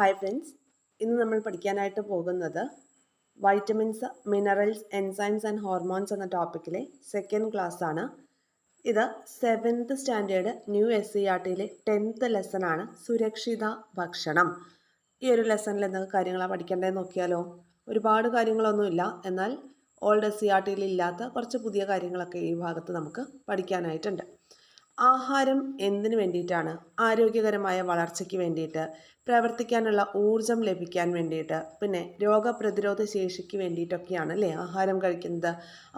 Hi friends ഇന്ന് നമ്മൾ പഠിക്കാനായിട്ട് പോകുന്നത് vitamins minerals enzymes and hormones എന്ന ടോപ്പിക്കിലെ സെക്കൻഡ് ക്ലാസ് ആണ്. ഇത് seventh standard new S C R ടിയിലെ tenth lesson ആണ്. സുരക്ഷിത ഭക്ഷണം. ഈ ഒരു ലെസണിൽ എന്തൊക്കെ കാര്യങ്ങളാണ് പഠിക്കേണ്ടതെന്ന് നോക്കിയാലോ? ഒരുപാട് കാര്യങ്ങളൊന്നുമില്ല എന്നാൽ ഓൾഡ് എസ് സി ആർ ടിയിൽ ഇല്ലാത്ത കുറച്ച് പുതിയ കാര്യങ്ങളൊക്കെ ഈ ഭാഗത്ത് നമുക്ക് പഠിക്കാനായിട്ടുണ്ട്. ആഹാരം എന്തിനു വേണ്ടിയിട്ടാണ്? ആരോഗ്യകരമായ വളർച്ചയ്ക്ക് വേണ്ടിയിട്ട് പ്രവർത്തിക്കാനുള്ള ഊർജം ലഭിക്കാൻ വേണ്ടിയിട്ട് പിന്നെ രോഗപ്രതിരോധ ശേഷിക്ക് വേണ്ടിയിട്ടൊക്കെയാണ് അല്ലേ ആഹാരം കഴിക്കുന്നത്?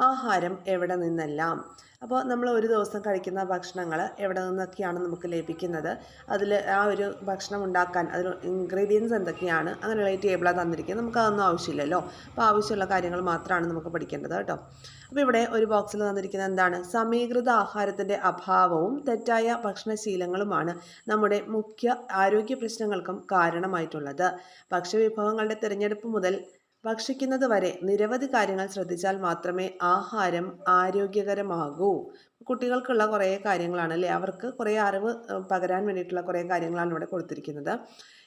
ആഹാരം എവിടെ നിന്നെല്ലാം? അപ്പോൾ നമ്മൾ ഒരു ദിവസം കഴിക്കുന്ന ഭക്ഷണങ്ങൾ എവിടെ നിന്നൊക്കെയാണ് നമുക്ക് ലഭിക്കുന്നത്? അതിൽ ആ ഒരു ഭക്ഷണം ഉണ്ടാക്കാൻ അതിൽ ഇൻഗ്രീഡിയൻസ് എന്തൊക്കെയാണ്? അങ്ങനെയുള്ള ഈ ടേബിളാണ് തന്നിരിക്കുന്നത്. നമുക്ക് അതൊന്നും ആവശ്യമില്ലല്ലോ. അപ്പോൾ ആവശ്യമുള്ള കാര്യങ്ങൾ മാത്രമാണ് നമുക്ക് പഠിക്കേണ്ടത് കേട്ടോ. അപ്പോൾ ഇവിടെ ഒരു ബോക്സിൽ തന്നിരിക്കുന്നത് എന്താണ്? സമീകൃത ആഹാരത്തിന്റെ അഭാവവും തെറ്റായ ഭക്ഷണശീലങ്ങളുമാണ് നമ്മുടെ മുഖ്യ ആരോഗ്യ പ്രശ്നങ്ങൾക്കും കാരണമായിട്ടുള്ളത്. ഭക്ഷ്യവിഭവങ്ങളുടെ തിരഞ്ഞെടുപ്പ് മുതൽ ഭക്ഷിക്കുന്നത് വരെ നിരവധി കാര്യങ്ങൾ ശ്രദ്ധിച്ചാൽ മാത്രമേ ആഹാരം ആരോഗ്യകരമാകൂ. കുട്ടികൾക്കുള്ള കുറേ കാര്യങ്ങളാണ് അല്ലേ? അവർക്ക് കുറേ അറിവ് പകരാൻ വേണ്ടിയിട്ടുള്ള കുറേ കാര്യങ്ങളാണ് ഇവിടെ കൊടുത്തിരിക്കുന്നത്.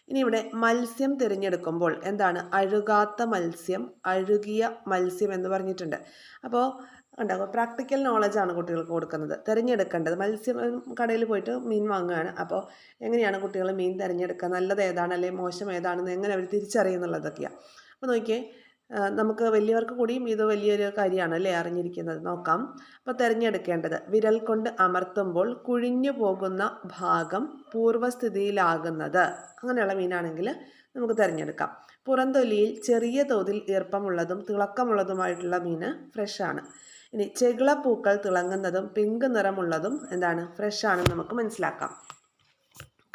ഇനി ഇവിടെ മത്സ്യം തിരഞ്ഞെടുക്കുമ്പോൾ എന്താണ്? അഴുകാത്ത മത്സ്യം അഴുകിയ മത്സ്യം എന്ന് പറഞ്ഞിട്ടുണ്ട്. അപ്പോൾ ഉണ്ടാകും പ്രാക്ടിക്കൽ നോളജാണ് കുട്ടികൾക്ക് കൊടുക്കുന്നത്. തിരഞ്ഞെടുക്കേണ്ടത്. മത്സ്യം കടയിൽ പോയിട്ട് മീൻ വാങ്ങുകയാണ്. അപ്പോൾ എങ്ങനെയാണ് കുട്ടികൾ മീൻ തിരഞ്ഞെടുക്കുക? നല്ലത് ഏതാണ്? അല്ലെങ്കിൽ മോശം ഏതാണെന്ന് എങ്ങനെ അവർ തിരിച്ചറിയുന്നുള്ളതൊക്കെയാണ് അപ്പോൾ നോക്കിയേ നമുക്ക് വലിയവർക്ക് കൂടിയും ഇത് വലിയൊരു കാര്യമാണ് അല്ലേ അറിഞ്ഞിരിക്കുന്നത്. നോക്കാം. അപ്പോൾ തിരഞ്ഞെടുക്കേണ്ടത് വിരൽ കൊണ്ട് അമർത്തുമ്പോൾ കുഴിഞ്ഞു പോകുന്ന ഭാഗം പൂർവസ്ഥിതിയിലാകുന്നത് അങ്ങനെയുള്ള മീനാണെങ്കിൽ നമുക്ക് തിരഞ്ഞെടുക്കാം. പുറന്തൊലിയിൽ ചെറിയ തോതിൽ ഈർപ്പമുള്ളതും തിളക്കമുള്ളതുമായിട്ടുള്ള മീന് ഫ്രഷാണ് ഇനി ചെകിളപ്പൂക്കൾ തിളങ്ങുന്നതും പിങ്ക് നിറമുള്ളതും എന്താണ്? ഫ്രഷാണെന്ന് നമുക്ക് മനസ്സിലാക്കാം.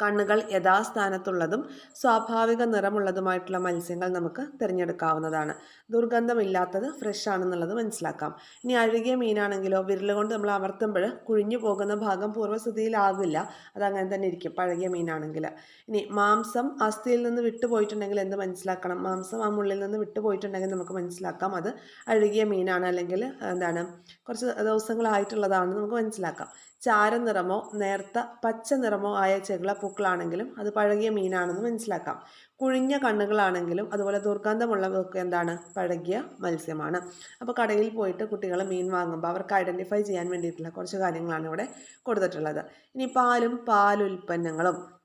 കണ്ണുകൾ യഥാസ്ഥാനത്തുള്ളതും സ്വാഭാവിക നിറമുള്ളതുമായിട്ടുള്ള മത്സ്യങ്ങൾ നമുക്ക് തിരഞ്ഞെടുക്കാവുന്നതാണ്. ദുർഗന്ധമില്ലാത്തത് ഫ്രഷ് ആണെന്നുള്ളത് മനസ്സിലാക്കാം. ഇനി അഴുകിയ മീനാണെങ്കിലോ വിരൽ കൊണ്ട് നമ്മൾ അമർത്തുമ്പോൾ കുഴിഞ്ഞു പോകുന്ന ഭാഗം പൂർവസ്ഥിതിയിലാകില്ല അതങ്ങനെ തന്നെ ഇരിക്കും പഴകിയ മീനാണെങ്കിൽ. ഇനി മാംസം അസ്ഥിയിൽ നിന്ന് വിട്ടുപോയിട്ടുണ്ടെങ്കിൽ എന്ത് മനസ്സിലാക്കണം? മാംസം ആ മുള്ളിൽ നിന്ന് വിട്ടുപോയിട്ടുണ്ടെങ്കിൽ നമുക്ക് മനസ്സിലാക്കാം. അത് അഴുകിയ മീനാണ് അല്ലെങ്കിൽ എന്താണ് കുറച്ച് ദിവസങ്ങളായിട്ടുള്ളതാണെന്ന് നമുക്ക് മനസ്സിലാക്കാം. ചാരനിറമോ നേർത്ത പച്ച നിറമോ ആയ ചെകിള പൂക്കളാണെങ്കിലും അത് പഴകിയ മീനാണെന്ന് മനസ്സിലാക്കാം. കുഴിഞ്ഞ കണ്ണുകളാണെങ്കിലും അതുപോലെ ദുർഗന്ധമുള്ളതൊക്കെ എന്താണ്? പഴകിയ മത്സ്യമാണ്. അപ്പോൾ കടയിൽ പോയിട്ട് കുട്ടികൾ മീൻ വാങ്ങുമ്പോൾ അവർക്ക് ഐഡന്റിഫൈ ചെയ്യാൻ വേണ്ടിയിട്ടുള്ള കുറച്ച് കാര്യങ്ങളാണ് ഇവിടെ കൊടുത്തിട്ടുള്ളത്. ഇനി പാലും പാലുൽപ്പന്നങ്ങളും.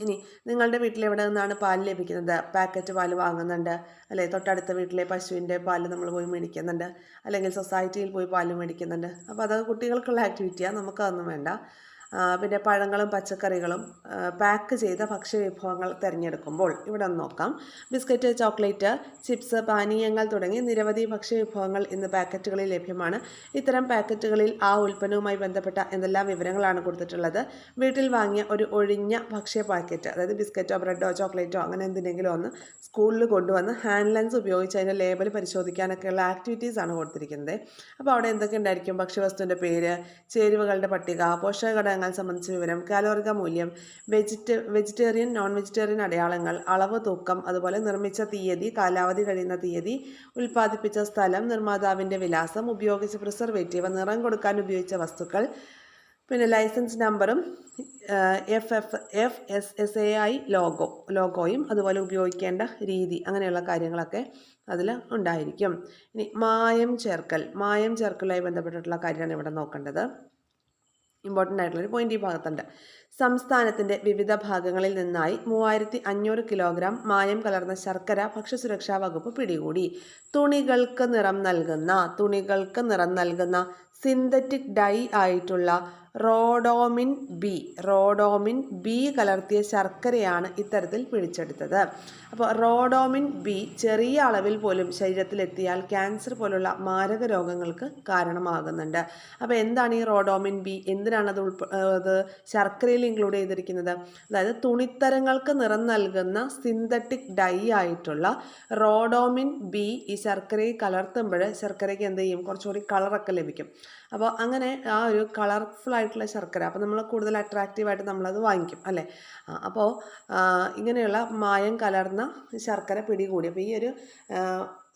ഇനി നിങ്ങളുടെ വീട്ടിൽ എവിടെ നിന്നാണ് പാൽ ലഭിക്കുന്നത്? പാക്കറ്റ് പാൽ വാങ്ങുന്നുണ്ട്. അല്ലെ? തൊട്ടടുത്ത വീട്ടിലെ പശുവിന്റെ പാൽ നമ്മൾ പോയി മേടിക്കുന്നുണ്ട്. അല്ലെങ്കിൽ സൊസൈറ്റിയിൽ പോയി പാൽ മേടിക്കുന്നുണ്ട്. അപ്പോൾ അത് കുട്ടികൾക്കുള്ള ആക്ടിവിറ്റിയാണ് നമുക്കതൊന്നും വേണ്ട. പിന്നെ പഴങ്ങളും പച്ചക്കറികളും പാക്ക് ചെയ്ത ഭക്ഷ്യവിഭവങ്ങൾ തിരഞ്ഞെടുക്കുമ്പോൾ ഇവിടെ നോക്കാം. ബിസ്ക്കറ്റ് ചോക്ലേറ്റ് ചിപ്സ് പാനീയങ്ങൾ തുടങ്ങി നിരവധി ഭക്ഷ്യവിഭവങ്ങൾ ഇന്ന് പാക്കറ്റുകളിൽ ലഭ്യമാണ്. ഇത്തരം പാക്കറ്റുകളിൽ ആ ഉൽപ്പന്നവുമായി ബന്ധപ്പെട്ട എന്തെല്ലാം വിവരങ്ങളാണ് കൊടുത്തിട്ടുള്ളത്? വീട്ടിൽ വാങ്ങിയ ഒരു ഒഴിഞ്ഞ ഭക്ഷ്യ പാക്കറ്റ് അതായത് ബിസ്ക്കറ്റോ ബ്രെഡോ ചോക്ലേറ്റോ അങ്ങനെ എന്തിനെങ്കിലും ഒന്ന് സ്കൂളിൽ കൊണ്ടുവന്ന് ഹാൻഡ് ലെൻസ് ഉപയോഗിച്ച് അതിന്റെ ലേബൽ പരിശോധിക്കാനൊക്കെയുള്ള ആക്ടിവിറ്റീസാണ് കൊടുത്തിരിക്കുന്നത്. അപ്പോൾ അവിടെ എന്തൊക്കെ ഉണ്ടായിരിക്കും? ഭക്ഷ്യവസ്തുവിന്റെ പേര് ചേരുവകളുടെ പട്ടിക പോഷകഘടകങ്ങൾ ഘടകങ്ങൾ സംബന്ധിച്ച വിവരം കാലോറിക മൂല്യം വെജിറ്റ വെജിറ്റേറിയൻ നോൺ വെജിറ്റേറിയൻ അടയാളങ്ങൾ അളവ് തൂക്കം അതുപോലെ നിർമ്മിച്ച തീയതി കാലാവധി കഴിയുന്ന തീയതി ഉൽപ്പാദിപ്പിച്ച സ്ഥലം നിർമ്മാതാവിന്റെ വിലാസം ഉപയോഗിച്ച പ്രിസർവേറ്റീവ് നിറം കൊടുക്കാൻ ഉപയോഗിച്ച വസ്തുക്കൾ പിന്നെ ലൈസൻസ് നമ്പറും F F F S S A I logo ലോഗോയും അതുപോലെ ഉപയോഗിക്കേണ്ട രീതി അങ്ങനെയുള്ള കാര്യങ്ങളൊക്കെ അതിൽ ഉണ്ടായിരിക്കും. ഇനി മായം ചേർക്കൽ മായം ചേർക്കലുമായി ബന്ധപ്പെട്ടിട്ടുള്ള കാര്യമാണ് ഇവിടെ നോക്കേണ്ടത്. ഇമ്പോർട്ടന്റ് ആയിട്ടുള്ളൊരു പോയിന്റ് ഈ ഭാഗത്തുണ്ട്. സംസ്ഥാനത്തിന്റെ വിവിധ ഭാഗങ്ങളിൽ നിന്നായി മൂവായിരത്തി അഞ്ഞൂറ് കിലോഗ്രാം മായം കലർന്ന ശർക്കര ഭക്ഷ്യസുരക്ഷാ വകുപ്പ് പിടികൂടി. തുണികൾക്ക് നിറം നൽകുന്ന തുണികൾക്ക് നിറം നൽകുന്ന സിന്തറ്റിക് ഡൈ ആയിട്ടുള്ള റോഡോമിൻ ബി. റോഡോമിൻ ബി കലർത്തിയ ശർക്കരയാണ് ഇത്തരത്തിൽ പിടിച്ചെടുത്തത്. അപ്പോൾ റോഡോമിൻ ബി ചെറിയ അളവിൽ പോലും ശരീരത്തിലെത്തിയാൽ ക്യാൻസർ പോലുള്ള മാരക രോഗങ്ങൾക്ക് കാരണമാകുന്നുണ്ട്. അപ്പോൾ എന്താണ് ഈ റോഡോമിൻ ബി? എന്തിനാണ് അത് ശർക്കരയിൽ ശർക്കരയിൽ ഇൻക്ലൂഡ് ചെയ്തിരിക്കുന്നത്. അതായത് തുണിത്തരങ്ങൾക്ക് നിറം നൽകുന്ന സിന്തറ്റിക് ഡൈ ആയിട്ടുള്ള റോഡോമിൻ ബി ഈ ശർക്കരയിൽ കലർത്തുമ്പോൾ ശർക്കരയ്ക്ക് എന്ത് ചെയ്യും? കുറച്ചുകൂടി കളറൊക്കെ ലഭിക്കും. അപ്പോൾ അങ്ങനെ ആ ഒരു കളർഫുൾ ആയിട്ടുള്ള ശർക്കര അപ്പോൾ നമ്മൾ കൂടുതൽ അട്രാക്റ്റീവായിട്ട് നമ്മളത് വാങ്ങിക്കും അല്ലേ? അപ്പോൾ ഇങ്ങനെയുള്ള മായം കലർന്ന ശർക്കര പിടികൂടി. അപ്പോൾ ഈ ഒരു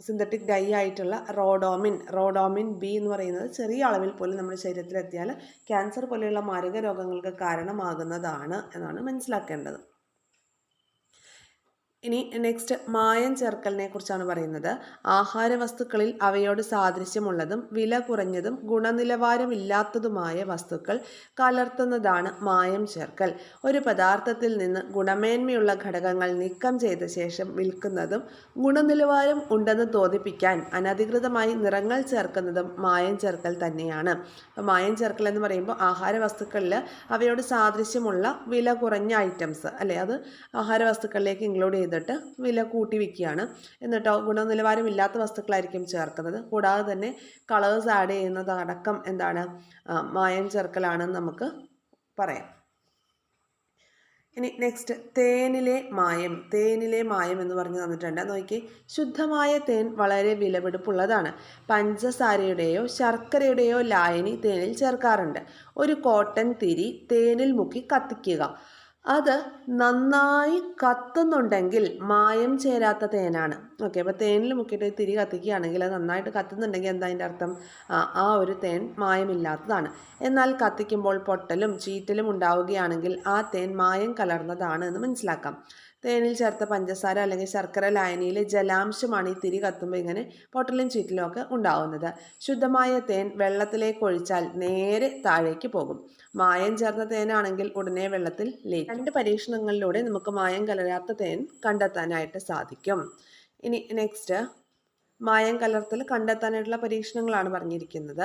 സിന്തറ്റിക് ഡൈ ആയിട്ടുള്ള റോഡോമിൻ റോഡോമിൻ ബി എന്ന് പറയുന്നത് ചെറിയ അളവിൽ പോലും നമ്മുടെ ശരീരത്തിലെത്തിയാൽ ക്യാൻസർ പോലെയുള്ള മാരക രോഗങ്ങൾക്ക് കാരണമാകുന്നതാണ് എന്നാണ് മനസ്സിലാക്കേണ്ടത്. ഇനി നെക്സ്റ്റ് മായം ചേർക്കലിനെ കുറിച്ചാണ് പറയുന്നത്. ആഹാര വസ്തുക്കളിൽ അവയോട് സാദൃശ്യമുള്ളതും വില കുറഞ്ഞതും ഗുണനിലവാരമില്ലാത്തതുമായ വസ്തുക്കൾ കലർത്തുന്നതാണ് മായം ചേർക്കൽ. ഒരു പദാർത്ഥത്തിൽ നിന്ന് ഗുണമേന്മയുള്ള ഘടകങ്ങൾ നീക്കം ചെയ്ത ശേഷം വിൽക്കുന്നതും ഗുണനിലവാരം ഉണ്ടെന്ന് തോന്നിപ്പിക്കാൻ അനധികൃതമായി നിറങ്ങൾ ചേർക്കുന്നതും മായം ചേർക്കൽ തന്നെയാണ്. മായം ചേർക്കൽ എന്ന് പറയുമ്പോൾ ആഹാര വസ്തുക്കളിൽ അവയോട് സാദൃശ്യമുള്ള വില കുറഞ്ഞ ഐറ്റംസ് അല്ലേ? അത് ആഹാര വസ്തുക്കളിലേക്ക് ഇൻക്ലൂഡ് ചെയ്തിട്ട് വില കൂട്ടി വിൽക്കുകയാണ്. എന്നിട്ടോ ഗുണനിലവാരമില്ലാത്ത വസ്തുക്കളായിരിക്കും ചേർക്കുന്നത്. കൂടാതെ തന്നെ കളേഴ്സ് ആഡ് ചെയ്യുന്നത് അടക്കം എന്താണ് മായം ചേർക്കലാണെന്ന് നമുക്ക് പറയാം. ഇനി നെക്സ്റ്റ് തേനിലെ മായം. തേനിലെ മായം എന്ന് പറഞ്ഞ് തന്നിട്ടുണ്ട്. നോക്കി ശുദ്ധമായ തേൻ വളരെ വിലപിടിപ്പുള്ളതാണ്. പഞ്ചസാരയുടെയോ ശർക്കരയുടെയോ ലായനി തേനിൽ ചേർക്കാറുണ്ട്. ഒരു കോട്ടൺ തിരി തേനിൽ മുക്കി കത്തിക്കുക. അത് നന്നായി കത്തുന്നുണ്ടെങ്കിൽ മായം ചേരാത്ത തേനാണ്. ഓക്കെ അപ്പോൾ തേനിൽ മുക്കിയിട്ട് തിരി കത്തിക്കുകയാണെങ്കിൽ അത് നന്നായിട്ട് കത്തുന്നുണ്ടെങ്കിൽ എന്താ അതിന്റെ അർത്ഥം? ആ, ഒരു തേൻ മായമില്ലാത്തതാണ്. എന്നാൽ കത്തിക്കുമ്പോൾ പൊട്ടലും ചീറ്റലും ഉണ്ടാവുകയാണെങ്കിൽ ആ തേൻ മായം കലർന്നതാണ് എന്ന് മനസ്സിലാക്കാം. തേനിൽ ചേർത്ത പഞ്ചസാര അല്ലെങ്കിൽ ശർക്കര ലായനിയിലെ ജലാംശമാണ് ഈ തിരി കത്തുമ്പോൾ ഇങ്ങനെ പൊട്ടലും ചീറ്റലും ഒക്കെ ഉണ്ടാവുന്നത്. ശുദ്ധമായ തേൻ വെള്ളത്തിലേക്ക് ഒഴിച്ചാൽ നേരെ താഴേക്ക് പോകും. മായം ചേർന്ന തേനാണെങ്കിൽ ഉടനെ വെള്ളത്തിൽ ലയിക്കും. രണ്ട് പരീക്ഷണങ്ങളിലൂടെ നമുക്ക് മായം കലരാത്ത തേൻ കണ്ടെത്താനായിട്ട് സാധിക്കും. ഇനി നെക്സ്റ്റ് മായം കലർത്തൽ കണ്ടെത്താനായിട്ടുള്ള പരീക്ഷണങ്ങളാണ് പറഞ്ഞിരിക്കുന്നത്.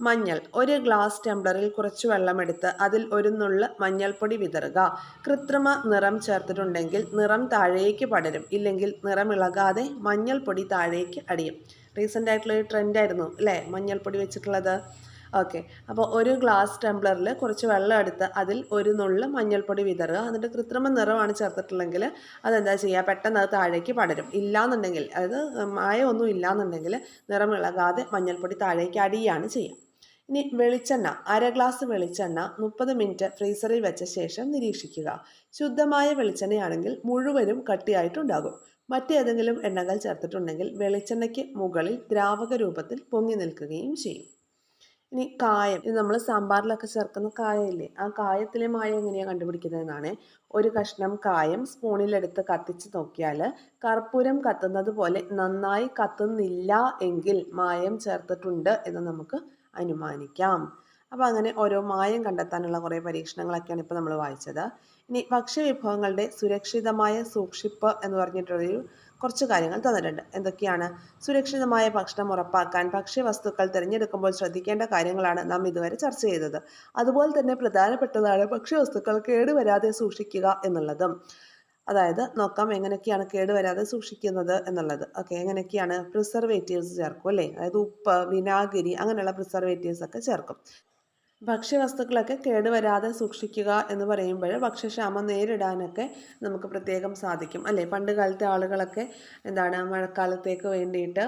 മഞ്ഞൾ. ഒരു ഗ്ലാസ് ടെംബ്ലറിൽ കുറച്ച് വെള്ളമെടുത്ത് അതിൽ ഒരു നുള്ള് മഞ്ഞൾപ്പൊടി വിതറുക. കൃത്രിമ നിറം ചേർത്തിട്ടുണ്ടെങ്കിൽ നിറം താഴേക്ക് പടരും. ഇല്ലെങ്കിൽ നിറം ഇളകാതെ മഞ്ഞൾപ്പൊടി താഴേക്ക് അടിയും. റീസെന്റ് ആയിട്ടുള്ള ഒരു ട്രെൻഡായിരുന്നു അല്ലേ? മഞ്ഞൾപ്പൊടി വെച്ചിട്ടുള്ളത്. ഓക്കെ അപ്പോൾ ഒരു ഗ്ലാസ് ടംബ്ലറിൽ കുറച്ച് വെള്ളം എടുത്ത് അതിൽ ഒരു നുള്ള് മഞ്ഞൾപ്പൊടി വിതറുക. എന്നിട്ട് കൃത്രിമ നിറമാണ് ചേർത്തിട്ടുള്ളെങ്കിൽ അതെന്താ ചെയ്യുക? പെട്ടെന്ന് അത് താഴേക്ക് പടരും. ഇല്ലാന്നുണ്ടെങ്കിൽ അതായത് മായമൊന്നും ഇല്ലാന്നുണ്ടെങ്കിൽ നിറം ഇളകാതെ മഞ്ഞൾപ്പൊടി താഴേക്ക് അടിയാണ് ചെയ്യുക. ഇനി വെളിച്ചെണ്ണ. അര ഗ്ലാസ് വെളിച്ചെണ്ണ മുപ്പത് മിനിറ്റ് ഫ്രീസറിൽ വെച്ച ശേഷം നിരീക്ഷിക്കുക. ശുദ്ധമായ വെളിച്ചെണ്ണയാണെങ്കിൽ മുഴുവനും കട്ടിയായിട്ടുണ്ടാകും. മറ്റേതെങ്കിലും എണ്ണകൾ ചേർത്തിട്ടുണ്ടെങ്കിൽ വെളിച്ചെണ്ണയ്ക്ക് മുകളിൽ ദ്രാവക രൂപത്തിൽ പൊങ്ങി നിൽക്കുകയും ചെയ്യും. ഇനി കായം. ഇത് നമ്മൾ സാമ്പാറിലൊക്കെ ചേർക്കുന്ന കായയില്ലേ ആ കായത്തിലെ മായം എങ്ങനെയാണ് കണ്ടുപിടിക്കുന്നതെന്നാണ്. ഒരു കഷ്ണം കായം സ്പൂണിലെടുത്ത് കത്തിച്ച് നോക്കിയാൽ കർപ്പൂരം കത്തുന്നത് പോലെ നന്നായി കത്തുന്നില്ല എങ്കിൽ മായം ചേർത്തിട്ടുണ്ട് എന്ന് നമുക്ക് അനുമാനിക്കാം. അപ്പോൾ അങ്ങനെ ഓരോ മായം കണ്ടെത്താനുള്ള കുറേ പരീക്ഷണങ്ങളൊക്കെയാണ് ഇപ്പോൾ നമ്മൾ വായിച്ചത്. ഇനി ഭക്ഷ്യവിഭവങ്ങളുടെ സുരക്ഷിതമായ സൂക്ഷിപ്പ് എന്ന് പറഞ്ഞിട്ടുള്ളൊരു കുറച്ച് കാര്യങ്ങൾ തന്നിട്ടുണ്ട്. എന്തൊക്കെയാണ്? സുരക്ഷിതമായ ഭക്ഷണം ഉറപ്പാക്കാൻ ഭക്ഷ്യവസ്തുക്കൾ തിരഞ്ഞെടുക്കുമ്പോൾ ശ്രദ്ധിക്കേണ്ട കാര്യങ്ങളാണ് നാം ഇതുവരെ ചർച്ച ചെയ്തത്. അതുപോലെ തന്നെ പ്രധാനപ്പെട്ടതാണ് ഭക്ഷ്യവസ്തുക്കൾ കേടുവരാതെ സൂക്ഷിക്കുക എന്നുള്ളതും. അതായത് നോക്കാം എങ്ങനെയൊക്കെയാണ് കേടുവരാതെ സൂക്ഷിക്കുന്നത് എന്നുള്ളത്. ഓക്കെ എങ്ങനെയൊക്കെയാണ് പ്രിസർവേറ്റീവ്സ് ചേർക്കും അല്ലേ? അതായത് ഉപ്പ് വിനാഗിരി അങ്ങനെയുള്ള പ്രിസർവേറ്റീവ്സ് ഒക്കെ ചേർക്കും. ഭക്ഷ്യവസ്തുക്കളൊക്കെ കേടുവരാതെ സൂക്ഷിക്കുക എന്ന് പറയുമ്പോൾ ഭക്ഷ്യക്ഷാമം നേരിടാനൊക്കെ നമുക്ക് പ്രത്യേകം സാധിക്കും. അല്ലേ? പണ്ട് കാലത്തെ ആളുകളൊക്കെ എന്താണ് മഴക്കാലത്തേക്ക് വേണ്ടിയിട്ട്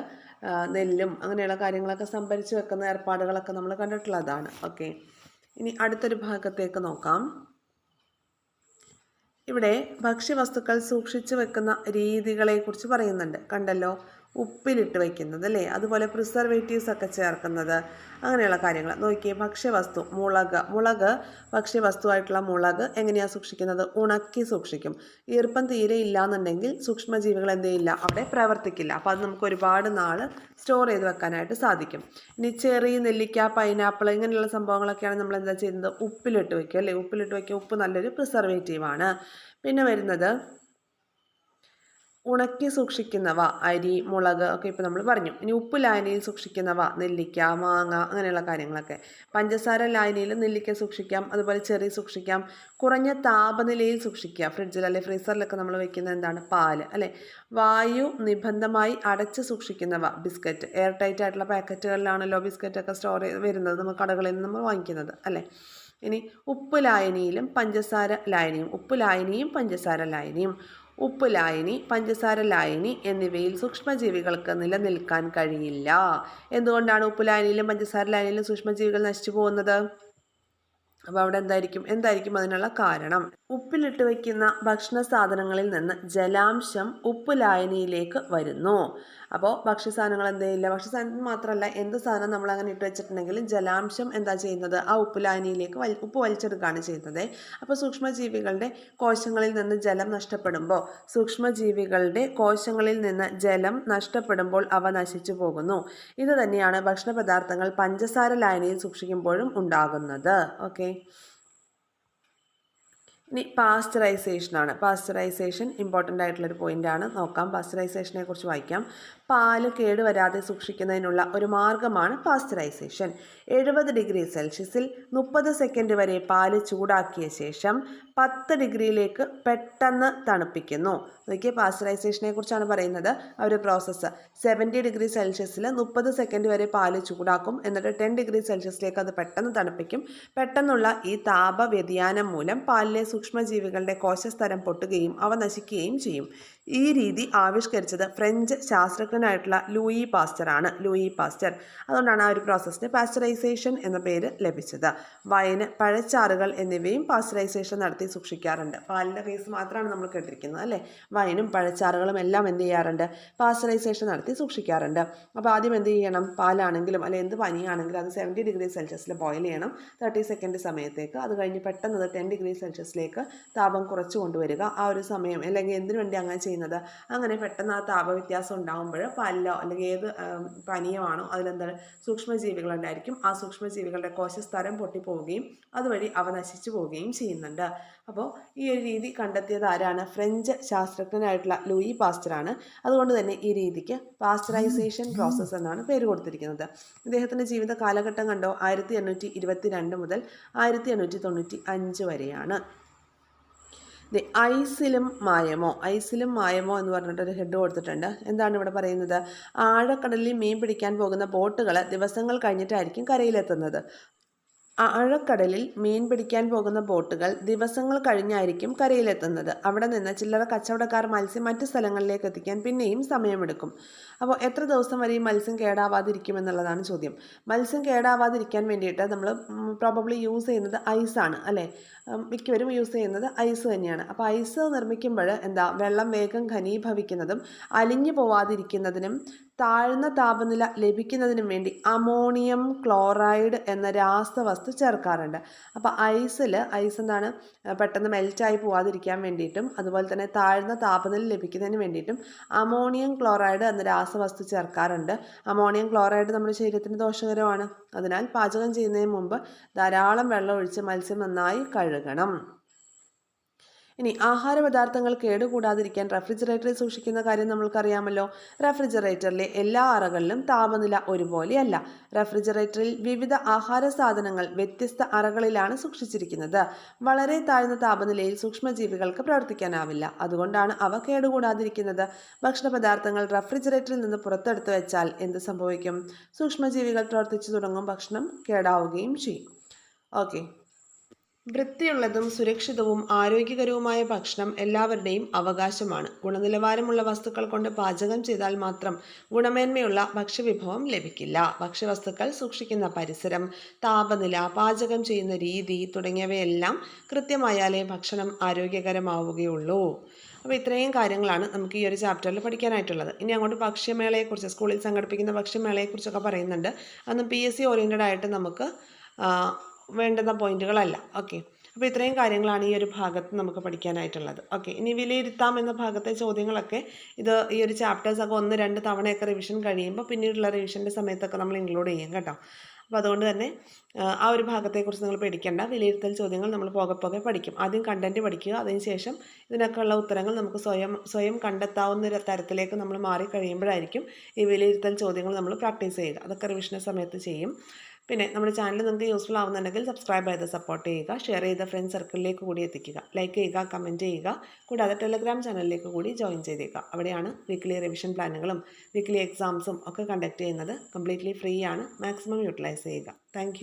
നെല്ലും അങ്ങനെയുള്ള കാര്യങ്ങളൊക്കെ സംഭരിച്ച് വെക്കുന്ന ഏർപ്പാടുകളൊക്കെ നമ്മൾ കണ്ടിട്ടുള്ളതാണ്. ഓക്കെ. ഇനി അടുത്തൊരു ഭാഗത്തേക്ക് നോക്കാം. ഇവിടെ ഭക്ഷ്യവസ്തുക്കൾ സൂക്ഷിച്ചു വെക്കുന്ന രീതികളെക്കുറിച്ച് പറയുന്നുണ്ട്. കണ്ടല്ലോ? ഉപ്പിലിട്ട് വയ്ക്കുന്നത് അല്ലേ? അതുപോലെ പ്രിസർവേറ്റീവ്സ് ഒക്കെ ചേർക്കുന്നത്. അങ്ങനെയുള്ള കാര്യങ്ങൾ. നോക്കിയേ ഭക്ഷ്യവസ്തു മുളക്. മുളക് ഭക്ഷ്യവസ്തുവായിട്ടുള്ള മുളക് എങ്ങനെയാണ് സൂക്ഷിക്കുന്നത്? ഉണക്കി സൂക്ഷിക്കും. ഈർപ്പം തീരെ ഇല്ലാന്നുണ്ടെങ്കിൽ സൂക്ഷ്മജീവികൾ എന്ത് ചെയ്യില്ല? അവിടെ പ്രവർത്തിക്കില്ല. അപ്പോൾ അത് നമുക്ക് ഒരുപാട് നാൾ സ്റ്റോർ ചെയ്ത് വെക്കാനായിട്ട് സാധിക്കും. ഇനി ചെറി നെല്ലിക്ക പൈനാപ്പിൾ ഇങ്ങനെയുള്ള സംഭവങ്ങളൊക്കെയാണ് നമ്മൾ എന്താ ചെയ്യുന്നത്? ഉപ്പിലിട്ട് വയ്ക്കുക അല്ലേ? ഉപ്പിലിട്ട് വയ്ക്കുക ഉപ്പ് നല്ലൊരു പ്രിസർവേറ്റീവാണ് പിന്നെ വരുന്നത് ഉണക്കി സൂക്ഷിക്കുന്നവ അരി മുളക് ഒക്കെ ഇപ്പോൾ നമ്മൾ പറഞ്ഞു. ഇനി ഉപ്പ് ലായനിയിൽ സൂക്ഷിക്കുന്നവ നെല്ലിക്ക മാങ്ങ അങ്ങനെയുള്ള കാര്യങ്ങളൊക്കെ. പഞ്ചസാര ലായനിയിൽ നെല്ലിക്ക സൂക്ഷിക്കാം അതുപോലെ ചെറി സൂക്ഷിക്കാം കുറഞ്ഞ താപനിലയിൽ സൂക്ഷിക്കുക. ഫ്രിഡ്ജിൽ അല്ലെ ഫ്രീസറിലൊക്കെ നമ്മൾ വെക്കുന്ന എന്താണ്? പാൽ അല്ലേ? വായു നിബന്ധമായി അടച്ച് സൂക്ഷിക്കുന്നവ ബിസ്ക്കറ്റ്. എയർ ടൈറ്റ് ആയിട്ടുള്ള പാക്കറ്റുകളിലാണല്ലോ ബിസ്ക്കറ്റൊക്കെ സ്റ്റോർ വരുന്നത് നമ്മൾ കടകളിൽ നിന്ന് നമ്മൾ വാങ്ങിക്കുന്നത് അല്ലേ? ഇനി ഉപ്പ് ലായനിയിലും പഞ്ചസാര ലായനിയും ഉപ്പ് ലായനിയും പഞ്ചസാര ലായനിയും. ഉപ്പ് ലായനി പഞ്ചസാര ലായനി എന്നിവയിൽ സൂക്ഷ്മജീവികൾക്ക് നിലനിൽക്കാൻ കഴിയില്ല. എന്തുകൊണ്ടാണ് ഉപ്പ് ലായനിയിലും പഞ്ചസാര ലായനിയിലും സൂക്ഷ്മജീവികൾ നശിച്ചു പോകുന്നത്? അപ്പോൾ അവിടെ എന്തായിരിക്കും? എന്തായിരിക്കും അതിനുള്ള കാരണം? ഉപ്പിലിട്ട് വയ്ക്കുന്ന ഭക്ഷണ സാധനങ്ങളിൽ നിന്ന് ജലാംശം ഉപ്പ് ലായനിയിലേക്ക് വരുന്നു. അപ്പോൾ ഭക്ഷ്യസാധനങ്ങൾ എന്ത് ചെയ്യില്ല? മാത്രമല്ല എന്ത് സാധനം നമ്മൾ അങ്ങനെ ഇട്ട് വെച്ചിട്ടുണ്ടെങ്കിലും ജലാംശം എന്താ ചെയ്യുന്നത്? ആ ഉപ്പ് വൽ ഉപ്പ് വലിച്ചെടുക്കുകയാണ് ചെയ്യുന്നത്. അപ്പോൾ സൂക്ഷ്മജീവികളുടെ കോശങ്ങളിൽ നിന്ന് ജലം നഷ്ടപ്പെടുമ്പോൾ സൂക്ഷ്മജീവികളുടെ കോശങ്ങളിൽ നിന്ന് ജലം നഷ്ടപ്പെടുമ്പോൾ അവ നശിച്ചു പോകുന്നു. ഇത് തന്നെയാണ് ഭക്ഷണ പദാർത്ഥങ്ങൾ പഞ്ചസാര ലായനിയിൽ സൂക്ഷിക്കുമ്പോഴും ഉണ്ടാകുന്നത്. ഓക്കെ. ഇനി പാസ്ചറൈസേഷനാണ് പാസ്ചറൈസേഷൻ ഇമ്പോർട്ടന്റ് ആയിട്ടുള്ളൊരു പോയിന്റാണ് നോക്കാം. പാസ്ചറൈസേഷനെ കുറിച്ച് വായിക്കാം. പാൽ കേടുവരാതെ സൂക്ഷിക്കുന്നതിനുള്ള ഒരു മാർഗമാണ് പാസ്ചറൈസേഷൻ എഴുപത് ഡിഗ്രി സെൽഷ്യസിൽ മുപ്പത് സെക്കൻഡ് വരെ പാൽ ചൂടാക്കിയ ശേഷം പത്ത് ഡിഗ്രിയിലേക്ക് പെട്ടെന്ന് തണുപ്പിക്കുന്നു. നോക്കിയ പാസ്ചറൈസേഷനെ കുറിച്ചാണ് പറയുന്നത്. ആ ഒരു പ്രോസസ്സ് സെവന്റി ഡിഗ്രി സെൽഷ്യസിൽ മുപ്പത് സെക്കൻഡ് വരെ പാൽ ചൂടാക്കും. എന്നിട്ട് ടെൻ ഡിഗ്രി സെൽഷ്യസിലേക്ക് അത് പെട്ടെന്ന് തണുപ്പിക്കും. പെട്ടെന്നുള്ള ഈ താപ വ്യതിയാനം മൂലം പാലിലെ സൂക്ഷ്മജീവികളുടെ കോശസ്തരം പൊട്ടുകയും അവ നശിക്കുകയും ചെയ്യും. ഈ രീതി ആവിഷ്കരിച്ചത് ഫ്രഞ്ച് ശാസ്ത്രജ്ഞനായിട്ടുള്ള ലൂയി പാസ്റ്ററാണ്. Louis Pasteur. അതുകൊണ്ടാണ് ആ ഒരു പ്രോസസ്സിന് പാസ്റ്ററൈസേഷൻ എന്ന പേര് ലഭിച്ചത്. വയന് പഴച്ചാറുകൾ എന്നിവയും പാസ്റ്ററൈസേഷൻ നടത്തി സൂക്ഷിക്കാറുണ്ട്. പാലിന്റെ കേസ് മാത്രമാണ് നമ്മൾ കേട്ടിരിക്കുന്നത് അല്ലേ? വയനും പഴച്ചാറുകളും എല്ലാം എന്ത് ചെയ്യാറുണ്ട്? പാസ്റ്ററൈസേഷൻ നടത്തി സൂക്ഷിക്കാറുണ്ട്. അപ്പോൾ ആദ്യം എന്ത് ചെയ്യണം? പാലാണെങ്കിലും അല്ലെങ്കിൽ എന്ത് പനിയാണെങ്കിലും അത് സെവന്റി ഡിഗ്രി സെൽഷ്യസിൽ ബോയിൽ ചെയ്യണം. തേർട്ടി സെക്കൻഡ് സമയത്തേക്ക്. അത് കഴിഞ്ഞ് പെട്ടെന്ന് അത് ടെൻ ഡിഗ്രി സെൽഷ്യസിലേക്ക് താപം കുറച്ച് കൊണ്ടുവരിക. ആ ഒരു സമയം അല്ലെങ്കിൽ എന്തിനു വേണ്ടി അങ്ങനെ ചെയ്യുന്നത്? അങ്ങനെ പെട്ടെന്ന് ആ താപവ്യത്യാസം ഉണ്ടാകുമ്പോൾ പല്ലോ അല്ലെങ്കിൽ ഏത് പനീയമാണോ അതിലെന്താണ് സൂക്ഷ്മജീവികളുണ്ടായിരിക്കും ആ സൂക്ഷ്മജീവികളുടെ കോശസ്തരം പൊട്ടിപ്പോവുകയും അതുവഴി അവ നശിച്ചു പോവുകയും ചെയ്യുന്നുണ്ട്. അപ്പോൾ ഈ ഒരു രീതി കണ്ടെത്തിയത് ആരാണ്? ഫ്രഞ്ച് ശാസ്ത്രജ്ഞനായിട്ടുള്ള ലൂയി പാസ്റ്ററാണ്. അതുകൊണ്ട് തന്നെ ഈ രീതിക്ക് പാസ്റ്ററൈസേഷൻ പ്രോസസ്സ് എന്നാണ് പേര് കൊടുത്തിരിക്കുന്നത്. ഇദ്ദേഹത്തിന്റെ ജീവിത കാലഘട്ടം കണ്ടോ? ആയിരത്തി എണ്ണൂറ്റി ഇരുപത്തി രണ്ട് മുതൽ ആയിരത്തി എണ്ണൂറ്റി തൊണ്ണൂറ്റി അഞ്ച് വരെയാണ്. ഐസിലും മായമോ? ഐസിലും മായമോ എന്ന് പറഞ്ഞിട്ടൊരു ഹെഡ് കൊടുത്തിട്ടുണ്ട്. എന്താണ് ഇവിടെ പറയുന്നത്? ആഴക്കടലിൽ മീൻ പിടിക്കാൻ പോകുന്ന ബോട്ടുകൾ ദിവസങ്ങൾ കഴിഞ്ഞിട്ടായിരിക്കും കരയിലെത്തുന്നത്. ആഴക്കടലിൽ മീൻ പിടിക്കാൻ പോകുന്ന ബോട്ടുകൾ ദിവസങ്ങൾ കഴിഞ്ഞായിരിക്കും കരയിലെത്തുന്നത്. അവിടെ നിന്ന് ചില്ലറ കച്ചവടക്കാർ മത്സ്യം മറ്റു സ്ഥലങ്ങളിലേക്ക് എത്തിക്കാൻ പിന്നെയും സമയമെടുക്കും. അപ്പോൾ എത്ര ദിവസം വരെ ഈ മത്സ്യം കേടാവാതിരിക്കും എന്നുള്ളതാണ് ചോദ്യം. മത്സ്യം കേടാവാതിരിക്കാൻ വേണ്ടിയിട്ട് നമ്മൾ പ്രോബബ്ലി യൂസ് ചെയ്യുന്നത് ഐസാണ് അല്ലേ? മിക്കവരും യൂസ് ചെയ്യുന്നത് ഐസ് തന്നെയാണ്. അപ്പോൾ ഐസ് നിർമ്മിക്കുമ്പോൾ എന്താ വെള്ളം വേഗം ഘനീഭവിക്കുന്നതും അലിഞ്ഞു പോവാതിരിക്കുന്നതിനും താഴ്ന്ന താപനില ലഭിക്കുന്നതിനും വേണ്ടി അമോണിയം ക്ലോറൈഡ് എന്ന രാസവസ്തു ചേർക്കാറുണ്ട്. അപ്പോൾ ഐസിൽ ഐസ് എന്താണ്? പെട്ടെന്ന് മെൽറ്റായി പോവാതിരിക്കാൻ വേണ്ടിയിട്ടും അതുപോലെ തന്നെ താഴ്ന്ന താപനില ലഭിക്കുന്നതിന് വേണ്ടിയിട്ടും അമോണിയം ക്ലോറൈഡ് എന്ന രാസവസ്തു ചേർക്കാറുണ്ട്. അമോണിയം ക്ലോറൈഡ് നമ്മുടെ ശരീരത്തിന് ദോഷകരമാണ്. അതിനാൽ പാചകം ചെയ്യുന്നതിന് മുമ്പ് ധാരാളം വെള്ളം ഒഴിച്ച് മത്സ്യം നന്നായി കഴുകണം. ഇനി ആഹാര പദാർത്ഥങ്ങൾ കേടുകൂടാതിരിക്കാൻ റെഫ്രിജറേറ്ററിൽ സൂക്ഷിക്കുന്ന കാര്യം നമ്മൾക്കറിയാമല്ലോ. റെഫ്രിജറേറ്ററിലെ എല്ലാ അറകളിലും താപനില ഒരുപോലെയല്ല. റെഫ്രിജറേറ്ററിൽ വിവിധ ആഹാര സാധനങ്ങൾ വ്യത്യസ്ത അറകളിലാണ് സൂക്ഷിച്ചിരിക്കുന്നത്. വളരെ താഴ്ന്ന താപനിലയിൽ സൂക്ഷ്മജീവികൾക്ക് പ്രവർത്തിക്കാനാവില്ല. അതുകൊണ്ടാണ് അവ കേടുകൂടാതിരിക്കുന്നത്. ഭക്ഷണ പദാർത്ഥങ്ങൾ റെഫ്രിജറേറ്ററിൽ നിന്ന് പുറത്തെടുത്തു വെച്ചാൽ എന്ത് സംഭവിക്കും? സൂക്ഷ്മജീവികൾ പ്രവർത്തിച്ചു തുടങ്ങും ഭക്ഷണം കേടാവുകയും ചെയ്യും. ഓക്കെ. വൃത്തിയുള്ളതും സുരക്ഷിതവും ആരോഗ്യകരവുമായ ഭക്ഷണം എല്ലാവരുടെയും അവകാശമാണ്. ഗുണനിലവാരമുള്ള വസ്തുക്കൾ കൊണ്ട് പാചകം ചെയ്താൽ മാത്രം ഗുണമേന്മയുള്ള ഭക്ഷ്യവിഭവം ലഭിക്കില്ല. ഭക്ഷ്യവസ്തുക്കൾ സൂക്ഷിക്കുന്ന പരിസരം താപനില പാചകം ചെയ്യുന്ന രീതി തുടങ്ങിയവയെല്ലാം കൃത്യമായാലേ ഭക്ഷണം ആരോഗ്യകരമാവുകയുള്ളൂ. അപ്പോൾ ഇത്രയും കാര്യങ്ങളാണ് നമുക്ക് ഈ ഒരു ചാപ്റ്ററിൽ പഠിക്കാനായിട്ടുള്ളത്. ഇനി അങ്ങോട്ട് ഭക്ഷ്യമേളയെക്കുറിച്ച് സ്കൂളിൽ സംഘടിപ്പിക്കുന്ന ഭക്ഷ്യമേളയെക്കുറിച്ചൊക്കെ പറയുന്നുണ്ട്. അന്ന് പി എസ് സി ഓറിയന്റഡ് ആയിട്ട് നമുക്ക് വേണ്ടുന്ന പോയിന്റുകളല്ല. ഓക്കെ. അപ്പോൾ ഇത്രയും കാര്യങ്ങളാണ് ഈ ഒരു ഭാഗത്ത് നമുക്ക് പഠിക്കാനായിട്ടുള്ളത്. ഓക്കെ. ഇനി വിലയിരുത്താം എന്ന ഭാഗത്തെ ചോദ്യങ്ങളൊക്കെ ഇത് ഈ ഒരു ചാപ്റ്റേഴ്സൊക്കെ ഒന്ന് രണ്ട് തവണയൊക്കെ റിവിഷൻ കഴിയുമ്പോൾ പിന്നീടുള്ള റിവിഷന്റെ സമയത്തൊക്കെ നമ്മൾ ഇൻക്ലൂഡ് ചെയ്യും കേട്ടോ. അപ്പോൾ അതുകൊണ്ട് തന്നെ ആ ഒരു ഭാഗത്തെക്കുറിച്ച് നിങ്ങൾ പേടിക്കേണ്ട. വിലയിരുത്തൽ ചോദ്യങ്ങൾ നമ്മൾ പോകെ പോകെ പഠിക്കും. ആദ്യം കണ്ടന്റ് പഠിക്കുക. അതിനുശേഷം ഇതിനൊക്കെയുള്ള ഉത്തരങ്ങൾ നമുക്ക് സ്വയം സ്വയം കണ്ടെത്താവുന്ന ഒരു തരത്തിലേക്ക് നമ്മൾ മാറി കഴിയുമ്പോഴായിരിക്കും ഈ വിലയിരുത്തൽ ചോദ്യങ്ങൾ നമ്മൾ പ്രാക്ടീസ് ചെയ്യുക. അതൊക്കെ റിവിഷന്റെ സമയത്ത് ചെയ്യും. പിന്നെ നമ്മുടെ ചാനൽ നിങ്ങൾക്ക് യൂസ്ഫുൾ ആവുന്നുണ്ടെങ്കിൽ സബ്സ്ക്രൈബ് ചെയ്ത് സപ്പോർട്ട് ചെയ്യുക ഷെയർ ചെയ്ത ഫ്രണ്ട് സർക്കിളിലേക്ക് കൂടി എത്തിക്കുക ലൈക്ക് ചെയ്യുക കമന്റ് ചെയ്യുക കൂടാതെ ടെലഗ്രാം ചാനലിലേക്ക് കൂടി ജോയിൻ ചെയ്തേക്കുക. അവിടെയാണ് വീക്ക്ലി റിവിഷൻ പ്ലാനുകളും വീക്ക്ലി എക്സാംസും ഒക്കെ കണ്ടക്ട് ചെയ്യുന്നത്. കംപ്ലീറ്റ്ലി ഫ്രീ ആണ്. മാക്സിമം യൂട്ടിലൈസ് ചെയ്യുക. താങ്ക്